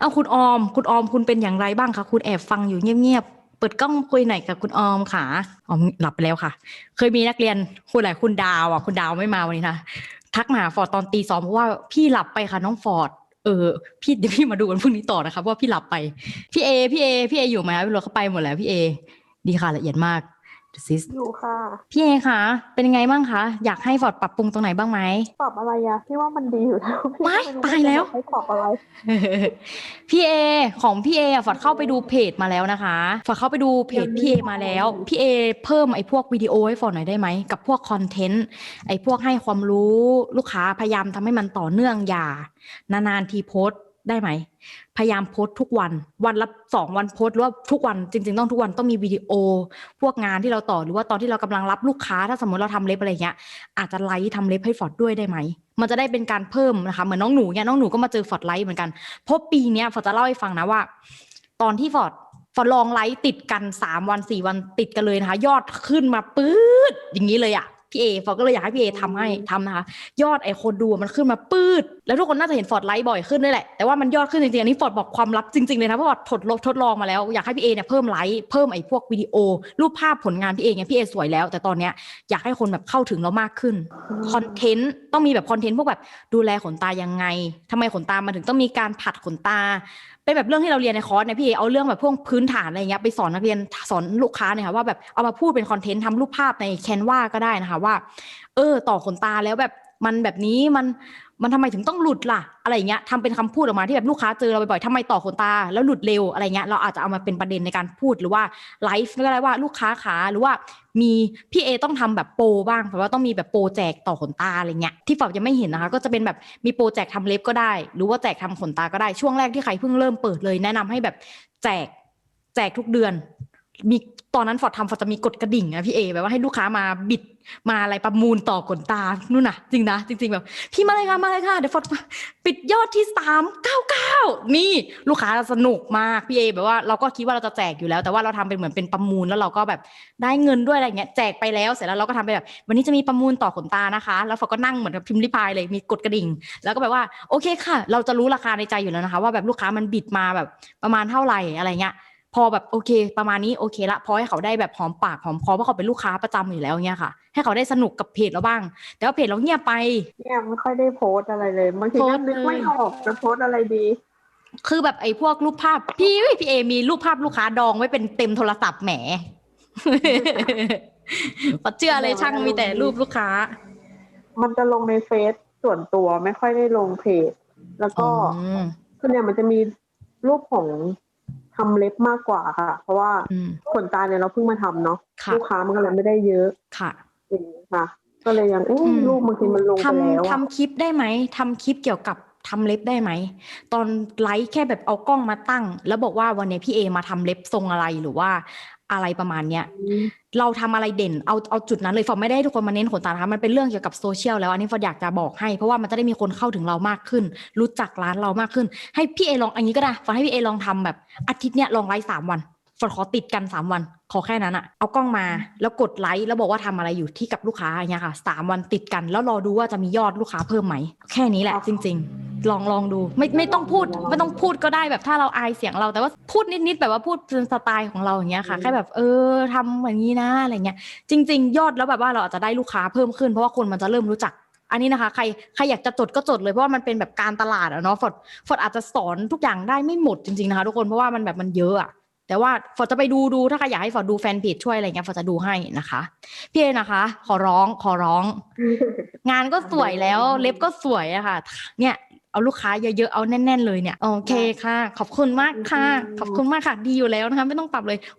เอาคุณออม คุณออมคุณเป็นอย่างไรบ้างคะคุณแอบฟังอยู่เงียบๆเปิดกล้องคุยหน่อยกับคุณออมค่ะออมหลับไปแล้วค่ะ เคยมีนักเรียนคุณอะไรคุณดาวอะคุณดาวไม่มาวันนี้นะทักมาหาฟอร์ดตอนตีสองเพราะว่าพี่หลับไปค่ะน้องฟอร์ดเออพี่เดี๋ยวพี่มาดูกันพรุ่งนี้ต่อนะคะว่าพี่หลับไปพี่เอพี่เอพี่เออยู่ไหมพี่รถเขาไปหมดแล้วพี่เอดีค่ะละเอียดมาก ซิสอยู่ค่ะ พี่เอคะ เป็นยังไงบ้างคะ อยากให้ฟอร์ดปรับปรุงตรงไหนบ้างไหมตอบอะไรอะพี่ว่ามันดีอยู่แล้วพี่ว้ายไม่รู้ตายแล้วจะบอกให้ตอบอะไร พี่เอ ของพี่เออะฟอร์ดเข้าไปดูเพจมาแล้วนะคะฟอร์ดเข้าไปดูเพจพี่เอมาแล้ว พี่เอเพิ่มไอ้พวกวิดีโอให้ฟอร์ดหน่อยได้ไหม กับพวกคอนเทนต์ ไอ้พวกให้ความรู้ลูกค้าพยายามทำให้มันต่อเนื่องอย่านานๆทีโพสต์ ได้ไหม พยายามโพสต์ทุกวัน วันละสองวันโพสต์หรือว่าทุกวันจริง ๆ ต้องทุกวันต้องมีวิดีโอ พวกงานที่เราต่อหรือว่าตอนที่เรากำลังรับลูกค้า ถ้าสมมติเราทำเล็บอะไรเงี้ย อาจจะไลฟ์ทำเล็บให้ฟอร์ดด้วยได้ไหม มันจะได้เป็นการเพิ่มนะคะ เหมือนน้องหนูเนี่ยน้องหนูก็มาเจอฟอร์ดไลฟ์เหมือนกัน เพราะปีเนี้ยฟอร์ดจะเล่าให้ฟังนะว่า ตอนที่ฟอร์ดฟอร์ดลองไลฟ์ติดกันสามวันสี่วันติดกันเลยนะคะ ยอดขึ้นมาปื๊ดอย่างนี้เลยอะพี่เอฟอร์ดก็เลยอยากให้พี่เอทำให้ทำนะคะ ยอดไอคนดูมันขึ้นมาปื๊ด แล้วทุกคนน่าจะเห็นฟอร์ดไลฟ์บ่อยขึ้นด้วยแหละ แต่ว่ามันยอดขึ้นจริงๆ อันนี้ฟอร์ดบอกความลับจริงๆ เลยนะ เพราะว่าทดลองทดลองมาแล้ว อยากให้พี่เอเนี่ยเพิ่มไลฟ์เพิ่มไอ้พวกวิดีโอ รูปภาพผลงานพี่เอเนี่ยพี่เอสวยแล้ว แต่ตอนเนี้ยอยากให้คนแบบเข้าถึงเรามากขึ้นคอนเทนต์ต้องมีแบบคอนเทนต์พวกแบบดูแลขนตายังไงทำไมขนตามันถึงต้องมีการผัดขนตา เป็นแบบเรื่องที่เราเรียนในคอร์สเนี่ยพี่เอเอาเรื่องแบบพวกพื้นฐานอะไรเงี้ยไปสอนนักเรียนสอนลูกค้าเนี่ยค่ะว่าแบบเอามาพูดเป็นคอนเทนต์ทำรูปภาพในแคนวาก็ได้นะคะว่าเออต่อขนตาแล้วแบบ มันแบบนี้มันมันทำไมถึงต้องหลุดล่ะ อะไรอย่างเงี้ยทำเป็นคำพูดออกมาที่แบบลูกค้าเจอเราบ่อยๆทำไมต่อขนตา แล้วหลุดเร็วอะไรเงี้ยเราอาจจะเอามาเป็นประเด็นในการพูดหรือว่าไลฟ์ก็ได้ว่าลูกค้าขาหรือว่ามีพี่เอต้องทำแบบโปรบ้างเพราะว่าต้องมีแบบโปรแจกต่อขนตาอะไรเงี้ยที่ฝอบยังไม่เห็นนะคะ ก็จะเป็นแบบมีโปรแจกทำเล็บก็ได้ หรือว่าแจกทำขนตาก็ได้ช่วงแรกที่ใครเพิ่งเริ่มเปิดเลย แนะนำให้แบบแจกแจกทุกเดือน มีตอนนั้นฟอร์ดทำฟอร์ดจะมีกดกระดิ่งอะพี่เอแบบว่าให้ลูกค้ามาบิด มาอะไรประมูลต่อขนตานู่นน่ะ จริงนะจริง ๆ แบบ พี่มาเลยค่ะมาเลยค่ะเดี๋ยวฟอดปิดยอดที่สามเก้าเก้านี่ลูกค้าสนุกมากพี่เอแบบว่าเราก็คิดว่าเราจะแจกอยู่แล้ว แต่ว่าเราทำเป็นเหมือนเป็นประมูลแล้วเราก็แบบได้เงินด้วยอะไรเงี้ยแจกไปแล้วเสร็จแล้วเราก็ทำไปแบบ วันนี้จะมีประมูลต่อขนตานะคะ แล้วฟอดก็นั่งเหมือนกับพิมพ์ริพายเลยมีกดกระดิ่ง แล้วก็แบบว่าโอเคค่ะ เราจะรู้ราคาในใจอยู่แล้วนะคะ ว่าแบบลูกค้ามันบิดมาแบบประมาณเท่าไหร่อะไรเงี้ย พอแบบโอเค ประมาณนี้โอเคละพอให้เขาได้แบบหอมปากหอมคอเพราะเขาเป็นลูกค้าประจำอยู่แล้วเงี้ยค่ะ ให้เขาได้สนุกกับเพจเราบ้าง แต่ว่าเพจเราเงียบไปเนี่ยไม่ค่อยได้โพสต์อะไรเลยบางทีโพก็สต์นึกไม่เลยออกจะโพสต์อะไรดีคือแบบไอ้พวกรูปภาพพี่พี่เอมีรูปภาพลูกค้าดองไว้เป็นเต็มโทรศัพท์แหมปัดเชื่อเลยช่างมีแต่รูปลูกค้า มันจะลงในเฟซส่วนตัวไม่ค่อยได้ลงเพจ แล้วก็อืมส่วนใหญ่มันจะมีรูปของ ทำเล็บมากกว่าค่ะ เพราะว่าอืมขนตาเนี่ยเราเพิ่งมาทำเนาะค่ะลูกค้ามันก็เลยไม่ได้เยอะค่ะอย่างนี้ค่ะ ก็เลยยังเอ๊ะอืมรูปบางทีมันลงไปแล้วทำอะทำคลิปได้ไหมทำคลิปเกี่ยวกับทำเล็บได้ไหม ตอนไลฟ์แค่แบบเอากล้องมาตั้ง แล้วบอกว่าวันนี้พี่เอมาทำเล็บทรงอะไรหรือว่า อะไรประมาณเนี้ยเราทำอะไรเด่นเอาเอาจุดนั้นเลยฟอร์มไม่ได้ให้ทุกคนมาเน้นขนตานะคะมันเป็นเรื่องเกี่ยวกับโซเชียลแล้วอันนี้ฟอร์มอยากจะบอกให้ เพราะว่ามันจะได้มีคนเข้าถึงเรามากขึ้น รู้จักร้านเรามากขึ้น ให้พี่เอลองอันนี้ก็ได้ฟอร์มให้พี่เอลองทำแบบอาทิตย์เนี้ยลองไลฟ์สามวันฟอร์มขอติดกันสามวัน ขอแค่นั้นอะเอากล้องมาแล้วกดไลค์แล้วบอกว่าทำอะไรอยู่ที่กับลูกค้าอย่างเงี้ยค่ะสามวันติดกัน แล้วรอดูว่าจะมียอดลูกค้าเพิ่มไหมแค่นี้แหละจริง ๆ ลองลองดูไม่ไม่ต้องพูดไม่ต้องพูดก็ได้แบบถ้าเราอายเสียงเรา แต่ว่าพูดนิดๆแบบว่าพูดเป็นสไตล์ของเราอย่างเงี้ยค่ะอืมแค่แบบเออทำอย่างนี้นะอะไรเงี้ยจริง ๆ ยอดแล้วแบบว่าเราอาจจะได้ลูกค้าเพิ่มขึ้นเพราะว่าคนมันจะเริ่มรู้จักอันนี้นะคะใครใครอยากจะจดก็จดเลยเพราะว่ามันเป็นแบบการตลาดอะเนาะฟอดฟอดอาจจะสอนทุกอย่างได้ไม่หมดจริงๆนะคะทุกคนเพราะว่ามันแบบมันเยอะอะแต่ว่าฟอดจะไปดูดูถ้าใครอยากให้ฟอดดูแฟนเพจช่วยอะไรเงี้ยฟอดจะดูให้นะคะพี่เอนะคะ ขอร้องขอร้อง งานก็สวยแล้วเล็บก็สวยอะค่ะ เนี่ย เอาลูกค้าเยอะๆ เอาแน่น ๆ เลยเนี่ย โอเคค่ะ ขอบคุณมากค่ะ ขอบคุณมากค่ะ ดีอยู่แล้วนะคะ ไม่ต้องปรับเลย